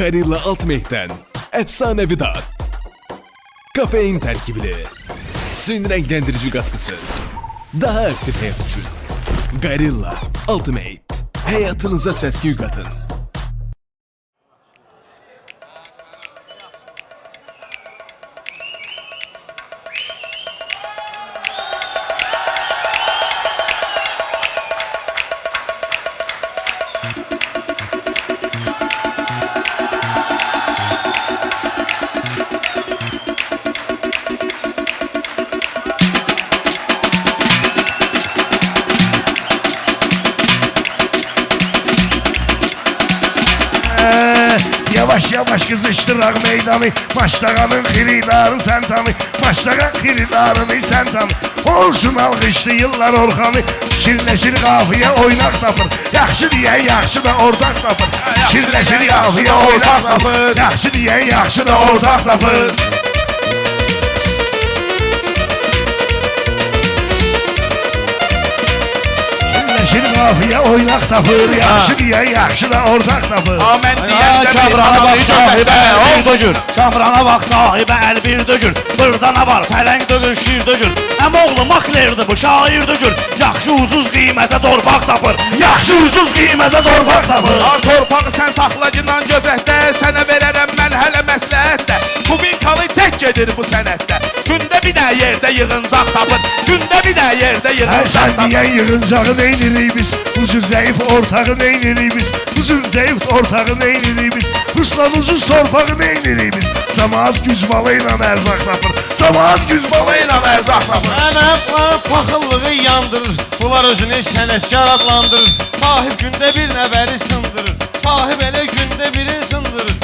Garilla Ultimate'den efsanevi dat. Kafein terkibli. Suyun renklendirici katkısız. Daha aktif hayat için. Garilla Ultimate. Hayatınıza seskin katın. Yavaş yavaş kızıştırak meydanı Başlaganın xiridarı sen tanı Başlagan xiridarını sen tanı Olsun alkışlı yıllar Orxanı Şirleşir kafiye oynak tapır. Yaxşı diyen yaxşı da ortak tapır. Şirleşir kafiye oynak tapır. Yaxşı diyen yaxşı da ortak tapır kafiye oynak tapır Yaxşı diyen yaxşı da ortak tapır Amen diyen de bir Kabrana bak anayı sahibə gözətdə el dögür Kamrana bak sahibə el bir dögür Burada ne var pələng dögür şir dögür Hem oğlu maklerdi bu şair dögür Yaxşı uzuz qiymətə torpaq tapır Yaxşı uzuz qiymətə torpaq tapır Ar torpağı sən saxla cinan gözətdə Sənə verərəm mən hələ məsləhətdə Kubinkalı tək gedir bu sənətdə Gündə bir də yerdə yığıncaq tapır Gündə bir də yerdə yığıncaq sen tapır diyen yığıncağı neyniriz biz Uzun zayıf ortağı neyniriz biz Uzun zayıf ortağı neyniriz biz Ruslan uzun torpağı neyniriz biz Cemaat güzbalıyla erzak tapır Cemaat güzbalıyla erzak tapır Mənə paxıllığı yandırır. Bunlar özünü sənətkar adlandırır. Sahib gündə bir nəbəri sındırır. Sahib elə gündə biri sındırır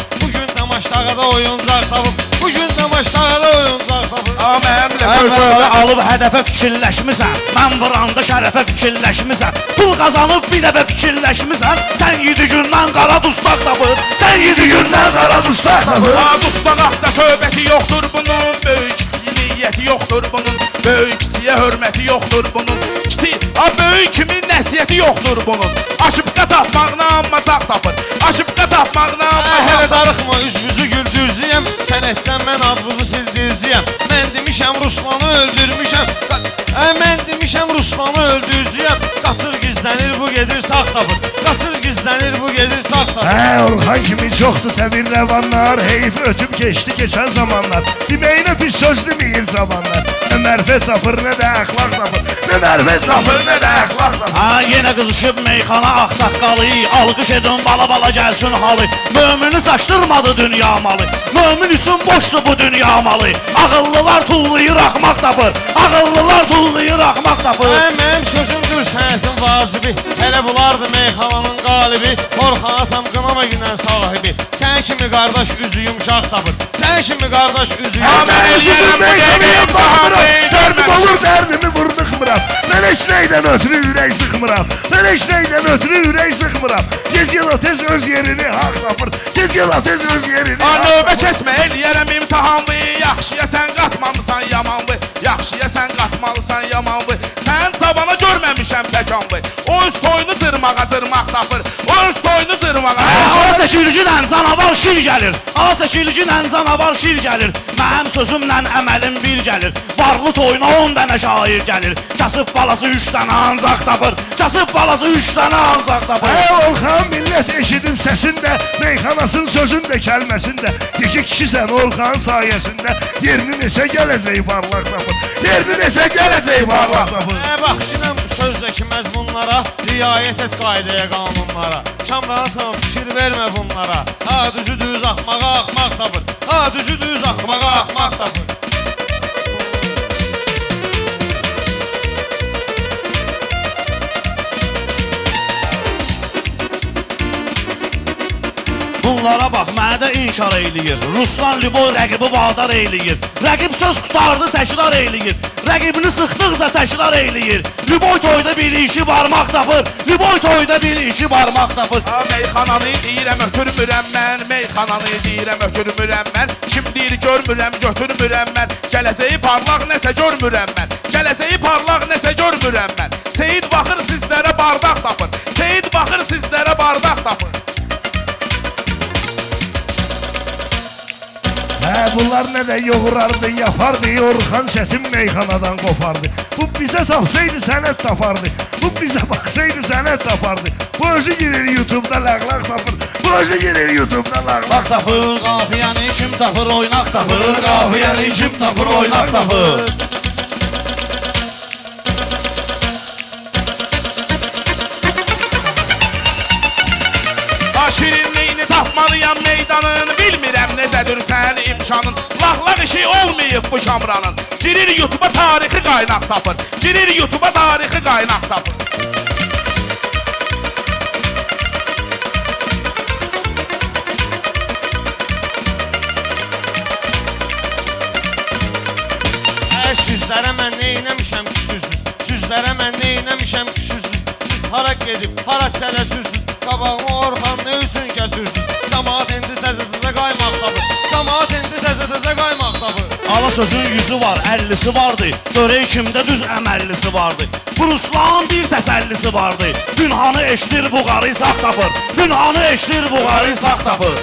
Maçdağada oyuncaq tapıb Bugün də maçdağada oyuncaq tapıb Amənlə söz Əmələ söhbət alıb hədəfə fikirləşmisən Mən vuranda şərəfə fikirləşmisən Pul qazanıb bir dəfə fikirləşmisən Sən yedi gündən qara dustaq tapıb Sən yedi gündən Kara dustak tapır Dustaqaqda söhbəti yoxdur bunun. Böyük niyyəti yoxdur bunun. Böyük kiçiyə hörməti yoxdur bunun. Kiçik, a böyük kimin nəsiyyəti yoxdur bunun? Aşıbqa tapmaqla amma caq tapır Aşıbqa tapmaqla amma Mən hələ darıxma üzbüzü güldürzüyəm Sənətdən mən adbuzu sildirziyəm Mən demişəm Ruslanı öldürmüşəm Ə, Mən demişəm Ruslanı öldürzüyəm Qasır gizlənir bu gedir sağ tapır Qasır gizlənir bu gedir sağ tapır He Orhan kimi çoktu tevir revanlar Heyif ötüp geçti geçen zamanlar. Demeyine pis söz demeyir zamanlar Ne merfet tapır ne de ahlak tapır. Ne merfet tapır ne de ahlak tapır. Ha yenə qızışıb meyxana ağsaqqalı Alqış edin bala bala gəlsin halı. Mömini çaşdırmadı dünya malı. Mömin üçün boşdu bu dünya malı. Ağıllılar tullayır axmaq tapır. Ağıllılar tullayır axmaq tapır. Mənim sözümdür sənətin vazibi Hələ bulardı meyxananın qalibi Orxanasam qınama günən sahibi. Sən kimi qardaş üzü yumşaq tapır Sən kimi qardaş üzü yumşaq ben Aman susun yerim, meyhaneye yerim, bakmıram yerim, Derdimi vurnuxmuram Ben eşneyden ötürü ürək sıxmıram. Ben eşneyden ötürü ürək sıxmıram. Gez yala tez öz yerini haq tapır Gez yala tez öz yerini haq növbə tapır kəsmə eləyərəm imtahanlı Yaxşıya sən qatmamısan yamanlı. Yaxşıya sən qatmalısan yamanlı. Sən tabana görməmişəm təkanlı O öz toyunu cırmağa cırmaq tapır. O öz toyunu cırmağa Ala çəkilgilən canavar şir gəlir. Ala çəkilgilən canavar şir gəlir. Mənim sözümlə əməlim bir gəlir. Varlı toyuna 10 dənə şair gəlir Kasıb balası 3 dənə ancaq tapır Kasıb balası 3 dənə ancaq tapır Hey Orhan millet eşidin sesinde Meyhanasın sözünde kelmesinde Yeki kişisen Orhan sayesinde. Yerini neşe geleceği parlak tapır Yerini neşe geleceği parlak tapır Ə, Baxışınam sözdəki məzmunlara Riayət et qaydaya, qanunlara Kamranatım, fikir vermə bunlara. Ha düzü düz axmağa axmaq tapır Ha düzü düz axmağa axmaq tapır Bunlara bax, mənə də inkar eləyir. Ruslan Lüboy rəqibi vadar eləyir. Rəqib söz qutardı, təkrar eləyir. Rəqibini sıxdıqca təkrar eləyir. Lüboy toyda bir işi barmaq tapır. Lüboy toyda bir işi barmaq tapır. A meyxananı deyirəm ötürmürəm mən. Meyxananı deyirəm ötürmürəm mən. Kim deyir görmürəm götürmürəm mən. Gələcəyi parlaq nəsə görmürəm mən. Gələcəyi parlaq nəsə görmürəm mən. Seyid baxır sizlərə bardaq tapır. Seyid baxır sizlərə bardaq tapır bunlar nə də yoğurardı, yapardı, Orxan çətin meyxanadan qopardı. Bu bizə tapsaydı sənət tapardı. Bu bizə baxsaydı sənət tapardı. Bu özü girir YouTube-da lağlaq tapır. Bu özü girir YouTube-da Bak tapır, qafiyəni kim tapır, oynaq tapır, qafiyəni kim tapır, oynaq tapır. Tapmalıyam meydanın Bilmirəm necədir sən imkanın. Laxlaq işi olmayıb bu şamranın. Girir YouTube'a tarixi qaynaq tapır Girir YouTube'a tarixi qaynaq tapır Ə, Sizlərə mən neynəmişəm ki süzsüz Sizlərə mən neynəmişəm ki süzsüz Siz hara gedib, hara tələsirsiniz Qabağıma Orxan nə üçün kəsirsiniz Camaat indi təzə-təzə qaymaq tapır Camaat indi təzə-təzə qaymaq tapır Ala sözün yüzü var, əllisi vardı. Görək kimdə düz əməllisi vardı. Bu Ruslan bir təsəllisi vardı. Günhanı eşdir bu qarı sağ tapır. Günhanı eşdir bu qarı sağ tapır.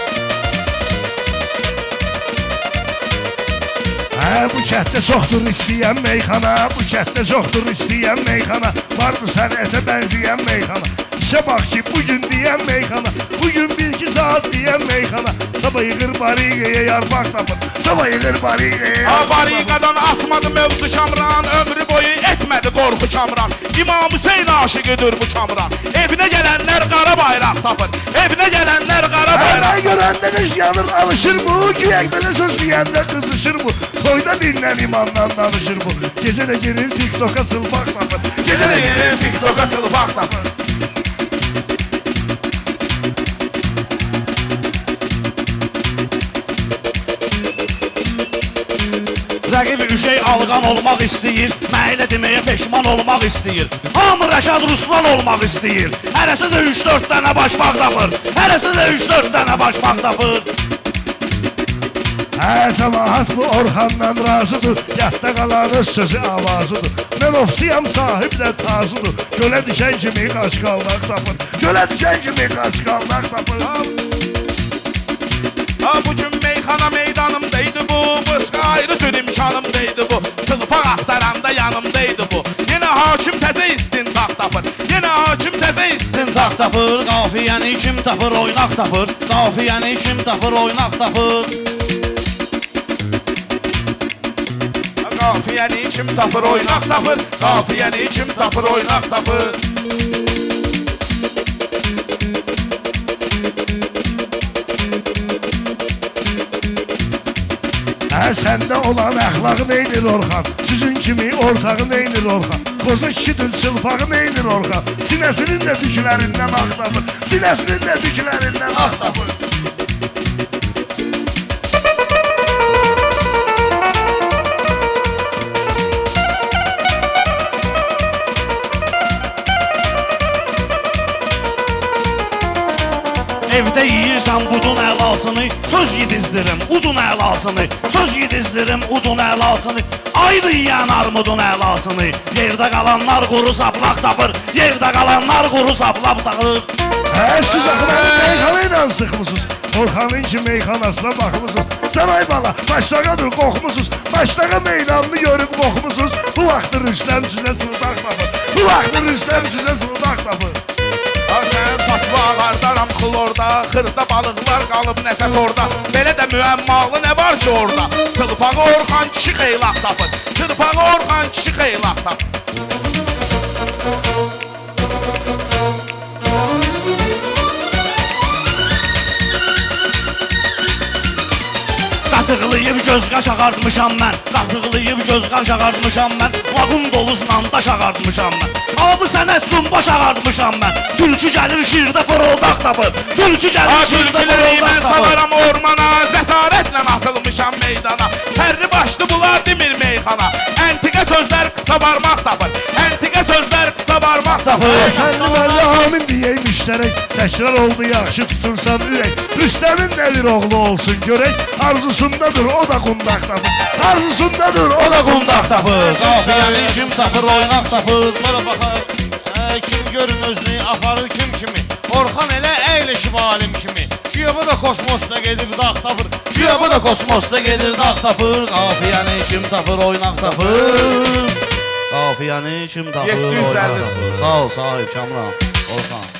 Hə, bu kənddə çoxdur istəyən meyxana, bu kənddə çoxdur istəyən meyxana. Vardı sənətə bənzəyən meyxana. İşə bax ki, bu gün deyən meyxana, bu gün 1-2 saat deyən meyxana. Sabah yığır bariqəyə yarpaq tapır. Sabah yığır bariqəyə Ha yarpaq tapır. bariqadan atmadı mövzu şamran Ömrü boyu etmədi qorxu şamran İmam Hüseyin aşıqıdır bu şamran Evinə gələnlər qara bayraq tapır Evinə gələnlər qara bayraq Hemen görəndə qız yanır, alışır bu. Güyək belə söz deyəndə qızışır bu. Toyda dinlən imandan danışır bu. Gecə də girir TikToka sılbaq tapır. Gecə də gelir TikToka çılpaq tapır Rəqib üşey alqan olmaq istəyir, məylə deməyə peşman olmaq istəyir. Hamı Rəşad Ruslan olmaq istəyir. Hərəsi də 3-4 dənə başmaq tapır. Hərəsi də 3-4 dənə başmaq tapır. Hə, cəmaat bu Orxandan razıdır. Yadda qalanın sözü avazıdır. Mən ofsiyam sahib də tazıdır. Gölə düşən kimi qaşqalmaq tapır. Gölə düşən kimi qaşqalmaq tapır. Ha bugün meyxana imkanımdaydı bu. Sılfaq axtaranda yanımdaydı bu. Yenə hakim təzə istintaq tapır. Yenə hakim təzə istintaq İstintaq tapır, qafiyəni kim tapır, oynaq tapır. Qafiyəni kim tapır, oynaq tapır. Qafiyəni kim tapır oynaq tapır. Qafiyəni kim tapır oynaq tapır Hə, səndə olan əxlaq neynir Orxan? Sizin kimi ortağı neynir Orxan? Qoza kişidir çılpağı neynir Orxan? Sinəsinin də tüklərindən ağ tapır. Sinəsinin də tüklərindən ağ tapır. Evdə yeyirsən budun əlasını, söz yedizdirim udun əlasını, söz yedizdirim udun əlasını. Ayrı yeyən armudun əlasını, yerdə qalanlar quru saplaq tapır, yerdə qalanlar quru saplaq tapır. Hə, siz meyxana ilə sıxmısınız. Orxanın ki meyxanasına baxmısınız. Sən ay bala, başlağa dur qorxmusunuz. Başlağa meydanını görüb qorxmusunuz. Bu vaxtı Rüstəm sizə sıldaq tapır. Bu vaxtı Rüstəm sizə sıldaq tapır. Xlorda Xırda balıqlar qalıb nəsə torda. Belə də müəmmalı nə var ki orada? Çılpağı Orxan kişi xeylaq tapır Çılpağı Orxan kişi xeylaq tapır Qatıqlayıb göz qaş ağartmışam mən Qazıqlayıb göz qaş ağartmışam mən Laqum doluzla daş ağartmışam mən Abi sənət üçün baş ağartmışam mən Tülkü gəlir şirdə fırıldaq tapır Tülkü Ha gəlir tülküləri mən fırıldaq tapır salaram ormana Cəsarətlə atılmışam meydana Pərri başlı bunlar demir meyxana Əntiqə sözlər qısa barmaq tapır Əntiqə sözlər qısa barmaq tapır sən deməli amin deyək müştərək. Təkrar oldu yaxşı tutursan ürək. Rüstəmin də bir oğlu olsun görək. Arzusundadır o da qundaq tapır. Arzusundadır o da qundaq tapır. Qafiyəni kim tapır, oynaq tapır Sonra baxar. Uzaqlara kim görün özünü aparır kim kimi Orxan elə əyləşib alim kimi Güya bu da kosmosda gedib dağ tapır Güya bu da kosmosda gedir dağ tapır Qafiyəni kim tapır oynaq tapır Qafiyəni kim tapır 750 oynaq tapır Sağ ol sahib Kamran Orxan